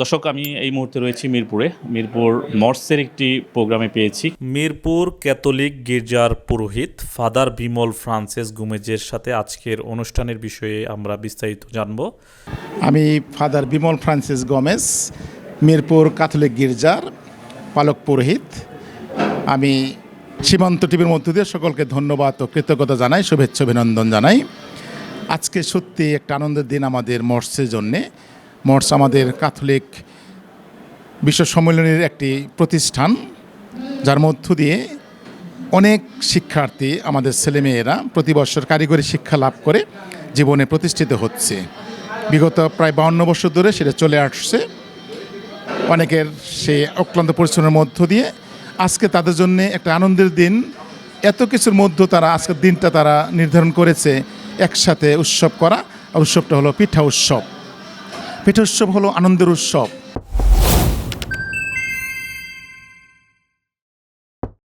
দর্শক আমি এই মুহূর্তে রয়েছি মিরপুরে। মিরপুর মর্সের একটি প্রোগ্রামে পেয়েছি। মিরপুর ক্যাথলিক গির্জার পুরোহিত ফাদার বিমল ফ্রান্সিস গুমেজের সাথে আজকের অনুষ্ঠানের বিষয়ে আমরা বিস্তারিত জানব। আমি father Bimal Francis Gomes Mirpur Catholic গির্জার পালক পুরোহিত। আমি সীমান্ত টিভির মধ্য দিয়ে সকলকে ধন্যবাদ ও কৃতজ্ঞতা জানাই শুভেচ্ছা অভিনন্দন জানাই। আজকে সত্যি একটা আনন্দের দিন আমাদের মর্সের জন্যে। মর্স আমাদের ক্যাথলিক বিশ্ব সম্মেলনের একটি প্রতিষ্ঠান, যার মধ্য দিয়ে অনেক শিক্ষার্থী, আমাদের ছেলেমেয়েরা প্রতি বছর কারিগরি শিক্ষা লাভ করে জীবনে প্রতিষ্ঠিত হচ্ছে। বিগত প্রায় বাউন্ন বছর ধরে সেটা চলে আসছে। অনেকের সে অক্লান্ত পরিশ্রমের মধ্য দিয়ে আজকে তাদের জন্য একটা আনন্দের দিন। এত কিছুর মধ্যে তারা আজকের দিনটা তারা নির্ধারণ করেছে একসাথে উৎসব করা। উৎসবটা হলো পিঠা উৎসব। পিঠা উৎসব হলো আনন্দের উৎসব।